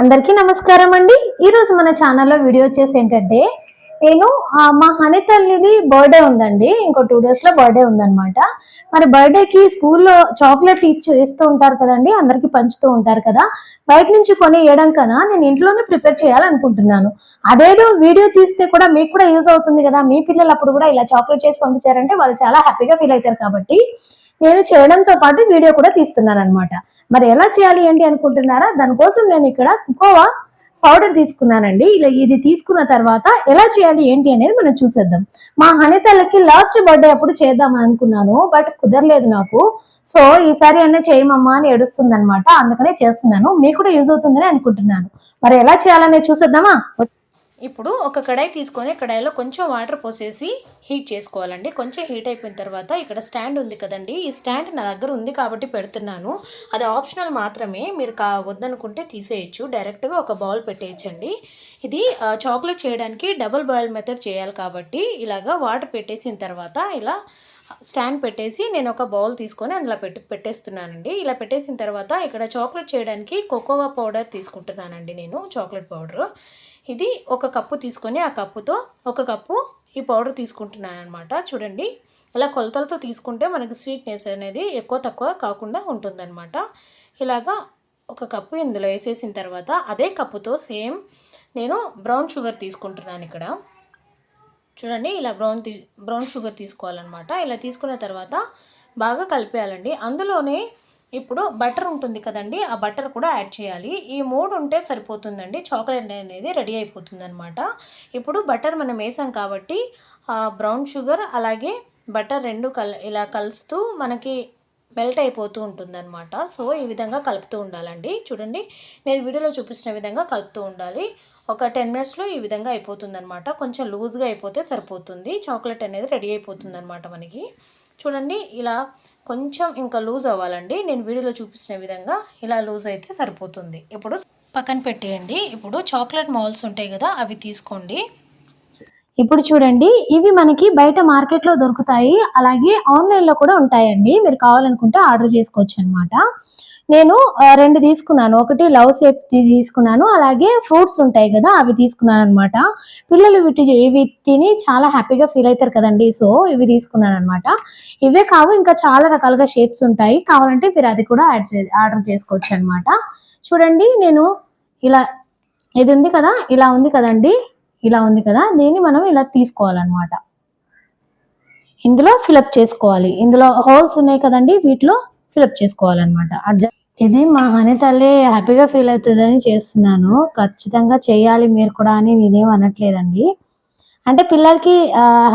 అందరికీ నమస్కారం అండి. ఈరోజు మన ఛానల్లో వీడియో వచ్చేసి ఏంటంటే నేను మా హని తల్లిది బర్త్డే ఉందండి. ఇంకో టూ డేస్లో బర్త్డే ఉందన్నమాట. మరి బర్త్డేకి స్కూల్లో చాక్లెట్ ఇచ్చి ఇస్తూ ఉంటారు కదండి. అందరికీ పంచుతూ ఉంటారు కదా. బయట నుంచి కొని వేయడం కన్నా నేను ఇంట్లోనే ప్రిపేర్ చేయాలనుకుంటున్నాను. అదేదో వీడియో తీస్తే కూడా మీకు కూడా యూజ్ అవుతుంది కదా. మీ పిల్లలు అప్పుడు కూడా ఇలా చాక్లెట్ చేసి పంపించారంటే వాళ్ళు చాలా హ్యాపీగా ఫీల్ అవుతారు కాబట్టి నేను చేయడంతో పాటు వీడియో కూడా తీస్తున్నాను అనమాట మరి ఎలా చేయాలి ఏంటి అనుకుంటున్నారా? దానికోసం నేను ఇక్కడ కోవా పౌడర్ తీసుకున్నానండి. ఇలా ఇది తీసుకున్న తర్వాత ఎలా చేయాలి ఏంటి అనేది మనం చూసేద్దాం. మా హనితలకి లాస్ట్ బర్త్డే అప్పుడు చేద్దాం అనుకున్నాను బట్ కుదరలేదు నాకు. సో ఈసారి అన్న చేయమమ్మా అని ఏడుస్తుంది అనమాట అందుకనే చేస్తున్నాను. మీకు కూడా యూజ్ అవుతుందని అనుకుంటున్నాను. మరి ఎలా చేయాలనేది చూసేద్దామా? ఇప్పుడు ఒక కడాయి తీసుకొని కడాయిలో కొంచెం వాటర్ పోసేసి హీట్ చేసుకోవాలండి. కొంచెం హీట్ అయిపోయిన తర్వాత ఇక్కడ స్టాండ్ ఉంది కదండి. ఈ స్టాండ్ నా దగ్గర ఉంది కాబట్టి పెడుతున్నాను. అది ఆప్షనల్ మాత్రమే. మీరు కా వద్దనుకుంటే తీసేయచ్చు. డైరెక్ట్గా ఒక బౌల్ పెట్టేయచ్చండి. ఇది చాక్లెట్ చేయడానికి డబుల్ బాయిల్ మెథడ్ చేయాలి కాబట్టి ఇలాగా వాటర్ పెట్టేసిన తర్వాత ఇలా స్టాండ్ పెట్టేసి నేను ఒక బౌల్ తీసుకొని అందులో పెట్టి పెట్టేస్తున్నానండి. ఇలా పెట్టేసిన తర్వాత ఇక్కడ చాక్లెట్ చేయడానికి కోకోవా పౌడర్ తీసుకుంటున్నానండి నేను చాక్లెట్ పౌడర్. ఇది ఒక కప్పు తీసుకొని ఆ కప్పుతో ఒక కప్పు ఈ పౌడర్ తీసుకుంటున్నాను అనమాట చూడండి ఇలా కొలతలతో తీసుకుంటే మనకి స్వీట్నెస్ అనేది ఎక్కువ తక్కువ కాకుండా ఉంటుందన్నమాట. ఇలాగా ఒక కప్పు ఇందులో వేసేసిన తర్వాత అదే కప్పుతో సేమ్ నేను బ్రౌన్ షుగర్ తీసుకుంటున్నాను ఇక్కడ. చూడండి ఇలా బ్రౌన్ తీ బ్రౌన్ షుగర్ తీసుకోవాలన్నమాట. ఇలా తీసుకున్న తర్వాత బాగా కలిపేయాలండి. అందులోనే ఇప్పుడు బటర్ ఉంటుంది కదండి ఆ బటర్ కూడా యాడ్ చేయాలి. ఈ మూడు ఉంటే సరిపోతుందండి. చాక్లెట్ అనేది రెడీ అయిపోతుందనమాట ఇప్పుడు బటర్ మనం వేసాం కాబట్టి బ్రౌన్ షుగర్ అలాగే బటర్ రెండు కల్ ఇలా కలుస్తూ మనకి మెల్ట్ అయిపోతూ ఉంటుందన్నమాట. సో ఈ విధంగా కలుపుతూ ఉండాలండి. చూడండి నేను వీడియోలో చూపించిన విధంగా కలుపుతూ ఉండాలి. ఒక టెన్ మినిట్స్లో ఈ విధంగా అయిపోతుందన్నమాట. కొంచెం లూజ్గా అయిపోతే సరిపోతుంది. చాక్లెట్ అనేది రెడీ అయిపోతుందన్నమాట మనకి. చూడండి ఇలా కొంచెం ఇంకా లూజ్ అవ్వాలండి. నేను వీడియోలో చూపించిన విధంగా ఇలా లూజ్ అయితే సరిపోతుంది. ఇప్పుడు పక్కన పెట్టేయండి. ఇప్పుడు చాక్లెట్ మాల్స్ ఉంటాయి కదా అవి తీసుకోండి. ఇప్పుడు చూడండి ఇవి మనకి బయట మార్కెట్లో దొరుకుతాయి. అలాగే ఆన్లైన్లో కూడా ఉంటాయండి. మీరు కావాలనుకుంటే ఆర్డర్ చేసుకోవచ్చు అనమాట నేను రెండు తీసుకున్నాను. ఒకటి లవ్ షేప్ తీసుకున్నాను. అలాగే ఫ్రూట్స్ ఉంటాయి కదా అవి తీసుకున్నాను అనమాట పిల్లలు వీటి ఇవి తిని చాలా హ్యాపీగా ఫీల్ అవుతారు కదండి. సో ఇవి తీసుకున్నాను అనమాట ఇవే కావు ఇంకా చాలా రకాలుగా షేప్స్ ఉంటాయి. కావాలంటే మీరు అది కూడా యాడ్ చే ఆర్డర్ చేసుకోవచ్చు అనమాట చూడండి నేను ఇలా ఇది ఉంది కదా ఇలా ఉంది కదండి ఇలా ఉంది కదా దీన్ని మనం ఇలా తీసుకోవాలన్నమాట. ఇందులో ఫిలప్ చేసుకోవాలి. ఇందులో హోల్స్ ఉన్నాయి కదండి వీటిలో ఫిలప్ చేసుకోవాలన్నమాట. అడ్జ ఇది మా అనే తల్లి హ్యాపీగా ఫీల్ అవుతుందని చేస్తున్నాను. ఖచ్చితంగా చేయాలి మీరు కూడా అని నేనేం అనట్లేదండి. అంటే పిల్లలకి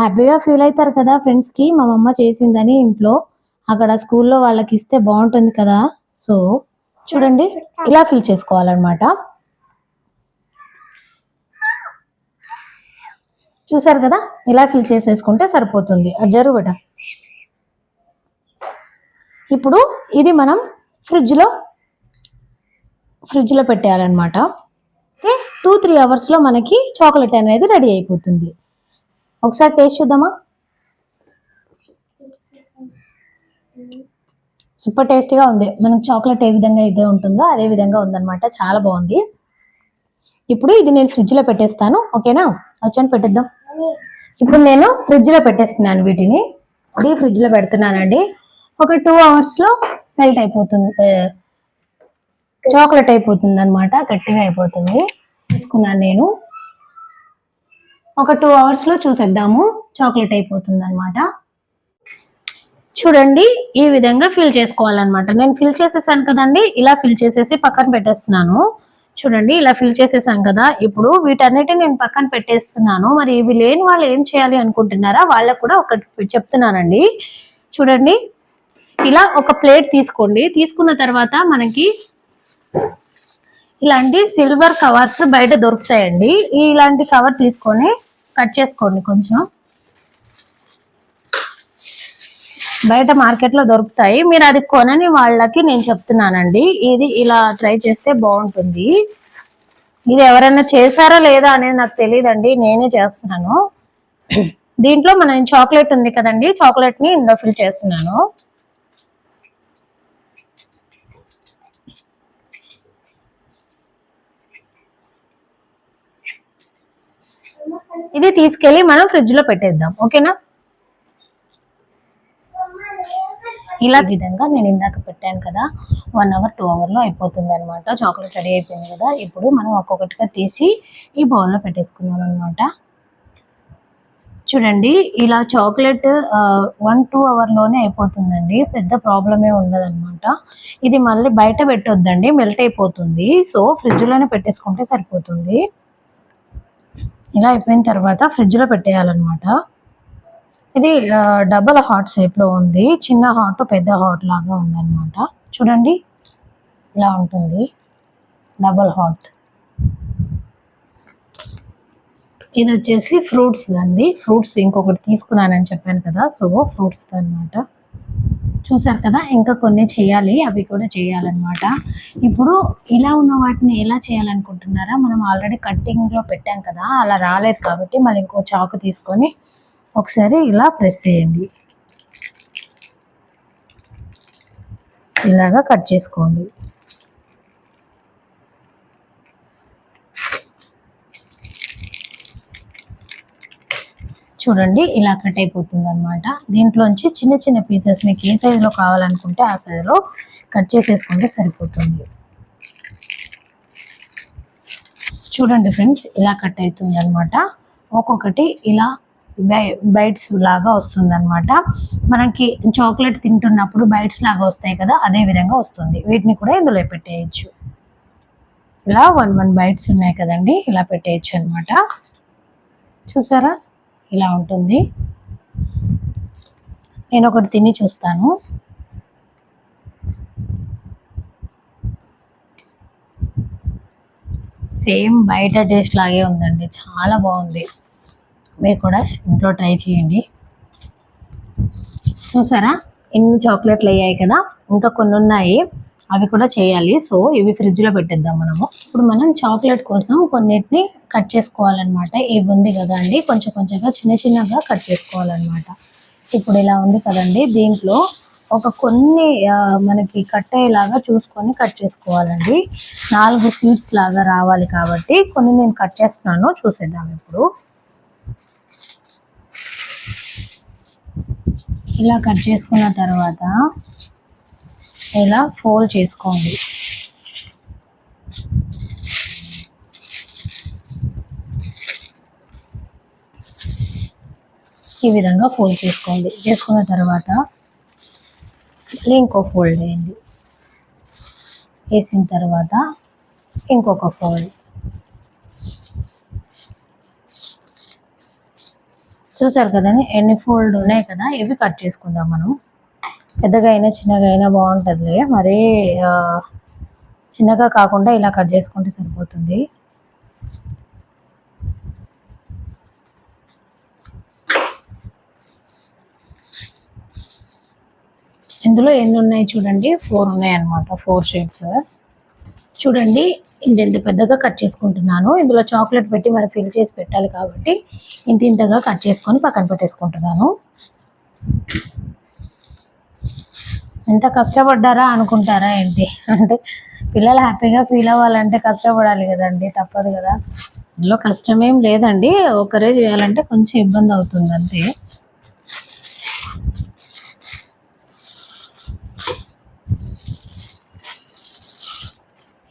హ్యాపీగా ఫీల్ అవుతారు కదా ఫ్రెండ్స్కి. మా మమ్మ చేసిందని ఇంట్లో. అక్కడ స్కూల్లో వాళ్ళకి ఇస్తే బాగుంటుంది కదా. సో చూడండి. ఇలా ఫిల్ చేసుకోవాలన్నమాట. చూసారు కదా? ఇలా ఫిల్ చేసేసుకుంటే సరిపోతుంది. అడ్జరు జరుగుట ఇప్పుడు ఇది మనం ఫ్రిడ్జ్లో ఫ్రిడ్జ్లో పెట్టేయాలన్నమాట. ఓకే? టూ త్రీ అవర్స్లో మనకి చాక్లెట్ అనేది రెడీ అయిపోతుంది. ఒకసారి టేస్ట్ చూద్దామా? సూపర్ టేస్టీగా ఉంది. మనకి చాక్లెట్ ఏ విధంగా ఇదే ఉంటుందో అదే విధంగా ఉందన్నమాట. చాలా బాగుంది. ఇప్పుడు ఇది నేను ఫ్రిడ్జ్లో పెట్టేస్తాను. ఓకేనా? వచ్చాను పెట్టేద్దాం. ఇప్పుడు నేను ఫ్రిడ్జ్లో పెట్టేస్తున్నాను వీటిని. ఇది ఫ్రిడ్జ్లో పెడుతున్నానండి. ఒక టూ అవర్స్లో మెల్ట్ అయిపోతుంది చాక్లెట్ అయిపోతుంది అనమాట గట్టిగా అయిపోతుంది. తీసుకున్నాను నేను. ఒక టూ అవర్స్లో చూసేద్దాము చాక్లెట్ అయిపోతుంది అనమాట చూడండి ఈ విధంగా ఫిల్ చేసుకోవాలన్నమాట. నేను ఫిల్ చేసేసాను కదండి ఇలా ఫిల్ చేసేసి పక్కన పెట్టేస్తున్నాను. చూడండి ఇలా ఫిల్ చేసేసాను కదా. ఇప్పుడు వీటన్నిటిని నేను పక్కన పెట్టేస్తున్నాను. మరి ఇవి లేని వాళ్ళు ఏం చేయాలి అనుకుంటున్నారా? వాళ్ళకు కూడా ఒకటి చెప్తున్నానండి. చూడండి ఇలా ఒక ప్లేట్ తీసుకోండి. తీసుకున్న తర్వాత మనకి ఇలాంటి సిల్వర్ కవర్స్ బయట దొరుకుతాయండి. ఇలాంటి కవర్ తీసుకొని కట్ చేసుకోండి కొంచెం. బయట మార్కెట్లో దొరుకుతాయి. మీరు అది కొనని వాళ్ళకి నేను చెప్తున్నానండి. ఇది ఇలా ట్రై చేస్తే బాగుంటుంది. ఇది ఎవరైనా చేశారా లేదా అనేది నాకు తెలియదండి నేనే చేస్తున్నాను. దీంట్లో మనం చాక్లెట్ ఉంది కదండి. చాక్లెట్ని ఇందులో ఫిల్ చేస్తున్నాను. ఇది తీసుకెళ్ళి మనం ఫ్రిడ్జ్లో పెట్టేద్దాం. ఓకేనా? ఇలా విధంగా నేను ఇందాక పెట్టాను కదా వన్ అవర్ టూ అవర్లో అయిపోతుంది అనమాట చాక్లెట్ రెడీ అయిపోయింది కదా ఇప్పుడు మనం ఒక్కొక్కటిగా తీసి ఈ బౌల్లో పెట్టేసుకున్నాం అనమాట చూడండి ఇలా చాక్లెట్ వన్ టూ అవర్లోనే అయిపోతుందండి. పెద్ద ప్రాబ్లమే ఉండదన్నమాట. ఇది మళ్ళీ బయట పెట్టొద్దండి మెల్ట్ అయిపోతుంది. సో ఫ్రిడ్జ్లోనే పెట్టేసుకుంటే సరిపోతుంది. ఇలా అయిపోయిన తర్వాత ఫ్రిడ్జ్లో పెట్టేయాలన్నమాట. ఇది డబల్ హాట్ షేప్లో ఉంది. చిన్న హాట్ పెద్ద హాట్ లాగా ఉందన్నమాట. చూడండి ఇలా ఉంటుంది. డబల్ హాట్ ఇది వచ్చేసి ఫ్రూట్స్ అండి ఫ్రూట్స్ ఇంకొకటి తీసుకున్నానని చెప్పాను కదా సో ఫ్రూట్స్ అనమాట చూసారు కదా ఇంకా కొన్ని చేయాలి అవి కూడా చేయాలన్నమాట. ఇప్పుడు ఇలా ఉన్న వాటిని ఎలా చేయాలనుకుంటున్నారా? మనం ఆల్రెడీ కట్టింగ్లో పెట్టాం కదా అలా రాలేదు కాబట్టి మళ్ళీ ఇంకో చాకు తీసుకొని ఒకసారి ఇలా ప్రెస్ చేయండి. ఇలాగా కట్ చేసుకోండి. చూడండి ఇలా కట్ అయిపోతుంది అనమాట దీంట్లోంచి చిన్న చిన్న పీసెస్ మీకు ఏ సైజులో కావాలనుకుంటే ఆ సైజులో కట్ చేసేసుకుంటే సరిపోతుంది. చూడండి ఫ్రెండ్స్ ఇలా కట్ అవుతుంది అనమాట ఒక్కొక్కటి ఇలా బై- బైట్స్ లాగా వస్తుంది అనమాట మనకి చాక్లెట్ తింటున్నప్పుడు బైట్స్ లాగా వస్తాయి కదా అదే విధంగా వస్తుంది. వీటిని కూడా ఇందులో పెట్టేయచ్చు. ఇలా వన్ వన్ బైట్స్ ఉన్నాయి కదండి ఇలా పెట్టేయచ్చు అనమాట చూసారా? ఇలా ఉంటుంది. నేను ఒకటి తిని చూస్తాను. సేమ్ బయట టేస్ట్ లాగే ఉందండి. చాలా బాగుంది. మీరు కూడా ఇంట్లో ట్రై చేయండి. చూసారా? ఇన్ని చాక్లెట్లు అయ్యాయి కదా? ఇంకా కొన్ని ఉన్నాయి అవి కూడా చేయాలి. సో ఇవి ఫ్రిడ్జ్లో పెట్టేద్దాం మనము. ఇప్పుడు మనం చాక్లెట్ కోసం కొన్నిటిని కట్ చేసుకోవాలన్నమాట. ఇవి ఉంది కదా అండి. కొంచెం కొంచెంగా చిన్న చిన్నగా కట్ చేసుకోవాలన్నమాట. ఇప్పుడు ఇలా ఉంది కదండి. దీంట్లో ఒక కొన్ని మనకి కట్ అయ్యేలాగా చూసుకొని కట్ చేసుకోవాలండి. నాలుగు స్వీట్స్ లాగా రావాలి కాబట్టి కొన్ని నేను కట్ చేస్తున్నాను. చూసేద్దాం ఇప్పుడు. ఇలా కట్ చేసుకున్న తర్వాత ఇలా ఫోల్డ్ చేసుకోండి ఈ విధంగా ఫోల్డ్ చేసుకోండి చేసుకున్న తర్వాత మళ్ళీ ఇంకో ఫోల్డ్ వేయండి వేసిన తర్వాత ఇంకొక ఫోల్డ్. చూసారు కదండి? ఎన్ని ఫోల్డ్ ఉన్నాయి కదా? ఇవి కట్ చేసుకుందాం మనం. పెద్దగా అయినా చిన్నగా అయినా బాగుంటుంది మరీ చిన్నగా కాకుండా ఇలా కట్ చేసుకుంటే సరిపోతుంది. ఇందులో ఎన్ని ఉన్నాయి చూడండి? ఫోర్ ఉన్నాయి అన్నమాట. Four shades. చూడండి ఇంత ఇంత పెద్దగా కట్ చేసుకుంటున్నాను. ఇందులో చాక్లెట్ పెట్టి మరి ఫిల్ చేసి పెట్టాలి కాబట్టి ఇంత ఇంతగా కట్ చేసుకొని పక్కన పెట్టేసుకుంటున్నాను. ఎంత కష్టపడ్డారా అనుకుంటారా ఏంటి? అంటే పిల్లలు హ్యాపీగా ఫీల్ అవ్వాలంటే కష్టపడాలి కదండి తప్పదు కదా. ఇందులో కష్టమేం లేదండి ఒకరే చేయాలంటే కొంచెం ఇబ్బంది అవుతుంది అంతే.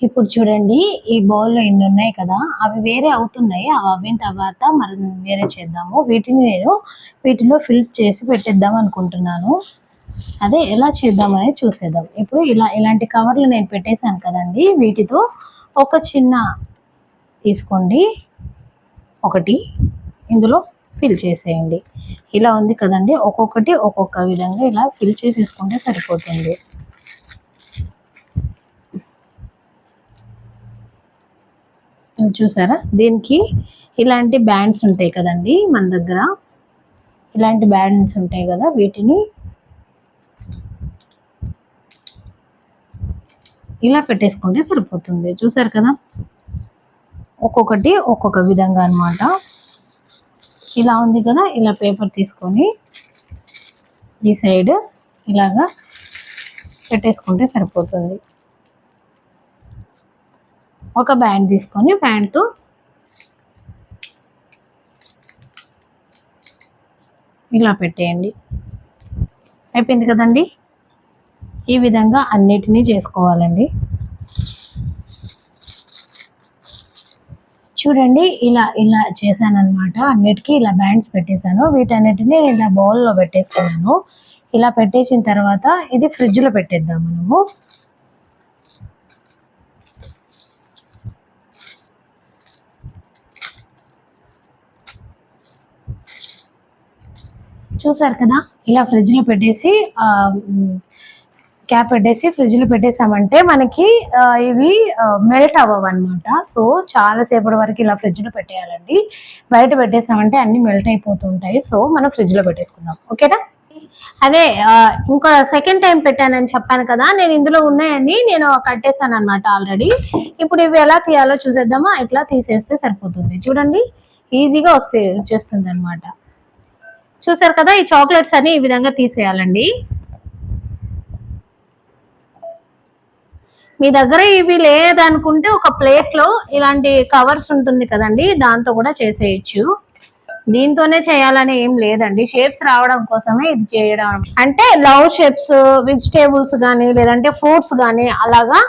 ఇప్పుడు చూడండి ఈ బౌల్లో ఇన్ని ఉన్నాయి కదా అవి వేరే అవుతున్నాయి. అవి అవిన తర్వాత మరి వేరే చేద్దాము. వీటిని నేను వీటిలో ఫిల్ చేసి పెట్టేద్దాం అనుకుంటున్నాను. అదే ఎలా చేద్దామనేది చూసేద్దాం. ఇప్పుడు ఇలా ఇలాంటి కవర్లు నేను పెట్టేశాను కదండి. వీటితో ఒక చిన్న తీసుకోండి. ఒకటి ఇందులో ఫిల్ చేసేయండి. ఇలా ఉంది కదండి. ఒక్కొక్కటి ఒక్కొక్క విధంగా ఇలా ఫిల్ చేసేసుకుంటే సరిపోతుంది. చూసారా? దీనికి ఇలాంటి బ్యాండ్స్ ఉంటాయి కదండి మన దగ్గర. ఇలాంటి బ్యాండ్స్ ఉంటాయి కదా. వీటిని ఇలా పెట్టేసుకుంటే సరిపోతుంది. చూసారు కదా? ఒక్కొక్కటి ఒక్కొక్క విధంగా అనమాట ఇలా ఉంది కదా? ఇలా పేపర్ తీసుకొని ఈ సైడ్ ఇలాగా పెట్టేసుకుంటే సరిపోతుంది. ఒక బ్యాండ్ తీసుకొని బ్యాండ్తో ఇలా పెట్టేయండి. అయిపోయింది కదండి? ఈ విధంగా అన్నిటినీ చేసుకోవాలండి. చూడండి ఇలా ఇలా చేశాను అనమాట అన్నిటికీ ఇలా బ్యాండ్స్ పెట్టేశాను. వీటన్నిటిని ఇలా బౌల్లో పెట్టేసుకున్నాను. ఇలా పెట్టేసిన తర్వాత ఇది ఫ్రిడ్జ్లో పెట్టేద్దాం మనము. చూసారు కదా? ఇలా ఫ్రిడ్జ్లో పెట్టేసి క్యాప్ పెట్టేసి ఫ్రిడ్జ్లో పెట్టేసామంటే మనకి ఇవి మెల్ట్ అవ్వవు సో చాలా సేపటి వరకు ఇలా ఫ్రిడ్జ్లో పెట్టేయాలండి. బయట పెట్టేసామంటే అన్ని మెల్ట్ అయిపోతుంటాయి. సో మనం ఫ్రిడ్జ్లో పెట్టేసుకుందాం. ఓకేనా? అదే ఇంకో సెకండ్ టైం పెట్టానని చెప్పాను కదా నేను ఇందులో ఉన్నాయని నేను కట్టేశాను అనమాట ఆల్రెడీ. ఇప్పుడు ఇవి ఎలా తీయాలో చూసేద్దామా? ఇట్లా తీసేస్తే సరిపోతుంది. చూడండి ఈజీగా వస్తే వచ్చేస్తుంది అనమాట చూసారు కదా ఈ చాక్లెట్స్ అని ఈ విధంగా తీసేయాలండి. మీ దగ్గర ఇవి లేదనుకుంటే ఒక ప్లేట్లో ఇలాంటి కవర్స్ ఉంటుంది కదండి దాంతో కూడా చేసేయచ్చు. దీంతోనే చేయాలని ఏం లేదండి. షేప్స్ రావడం కోసమే ఇది చేయడం. అంటే లవ్ షేప్స్ వెజిటేబుల్స్ కానీ లేదంటే ఫ్రూట్స్ కానీ అలాగా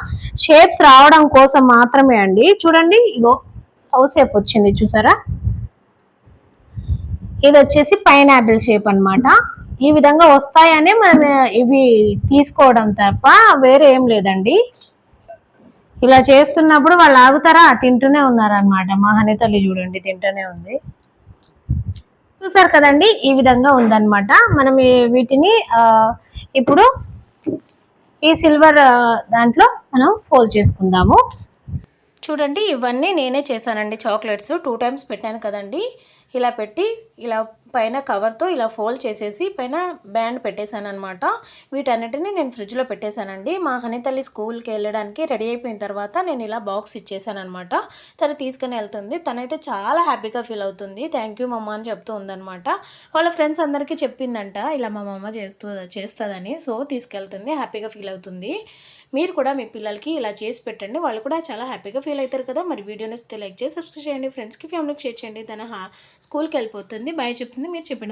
షేప్స్ రావడం కోసం మాత్రమే అండి. చూడండి ఇగో హౌస్ షేప్ వచ్చింది చూసారా? ఇది వచ్చేసి పైనాపిల్ షేప్ అన్నమాట. ఈ విధంగా వస్తాయనే మనం ఇవి తీసుకోవడం తప్ప వేరే ఏం లేదండి. ఇలా చేస్తున్నప్పుడు వాళ్ళు ఆగుతారా? తింటూనే ఉన్నారనమాట మా హని తల్లి చూడండి తింటూనే ఉంది. చూసారు కదండి ఈ విధంగా ఉందన్నమాట. మనం వీటిని ఇప్పుడు ఈ సిల్వర్ దాంట్లో మనం ఫోల్డ్ చేసుకుందాము. చూడండి ఇవన్నీ నేనే చేశానండి. చాక్లెట్స్ టూ టైమ్స్ పెట్టాను కదండి. ఇలా పెట్టి ఇలా పైన కవర్తో ఇలా ఫోల్డ్ చేసేసి పైన బ్యాండ్ పెట్టేశాను అనమాట వీటన్నిటిని నేను ఫ్రిడ్జ్లో పెట్టేశానండి. మా హనితల్లి స్కూల్కి వెళ్ళడానికి రెడీ అయిపోయిన తర్వాత నేను ఇలా బాక్స్ ఇచ్చేసానమాట తను తీసుకుని వెళ్తుంది. తనైతే చాలా హ్యాపీగా ఫీల్ అవుతుంది. థ్యాంక్ యూ మమ్మ అని చెప్తూ ఉందనమాట వాళ్ళ ఫ్రెండ్స్ అందరికీ చెప్పిందంట ఇలా మా మమ్మ చేస్తూ చేస్తుందని. సో తీసుకెళ్తుంది. హ్యాపీగా ఫీల్ అవుతుంది. మీరు కూడా మీ పిల్లలకి ఇలా చేసి పెట్టండి. వాళ్ళు కూడా చాలా హ్యాపీగా ఫీల్ అవుతారు కదా. మరి వీడియో నచ్చితే లైక్ చేసి సబ్స్క్రైబ్ చేయండి. ఫ్రెండ్స్కి ఫ్యామిలీకి షేర్ చేయండి. తన స్కూల్కి వెళ్ళిపోతుంది. బాయ్ చెప్తుంది. మీరు చెప్పండి.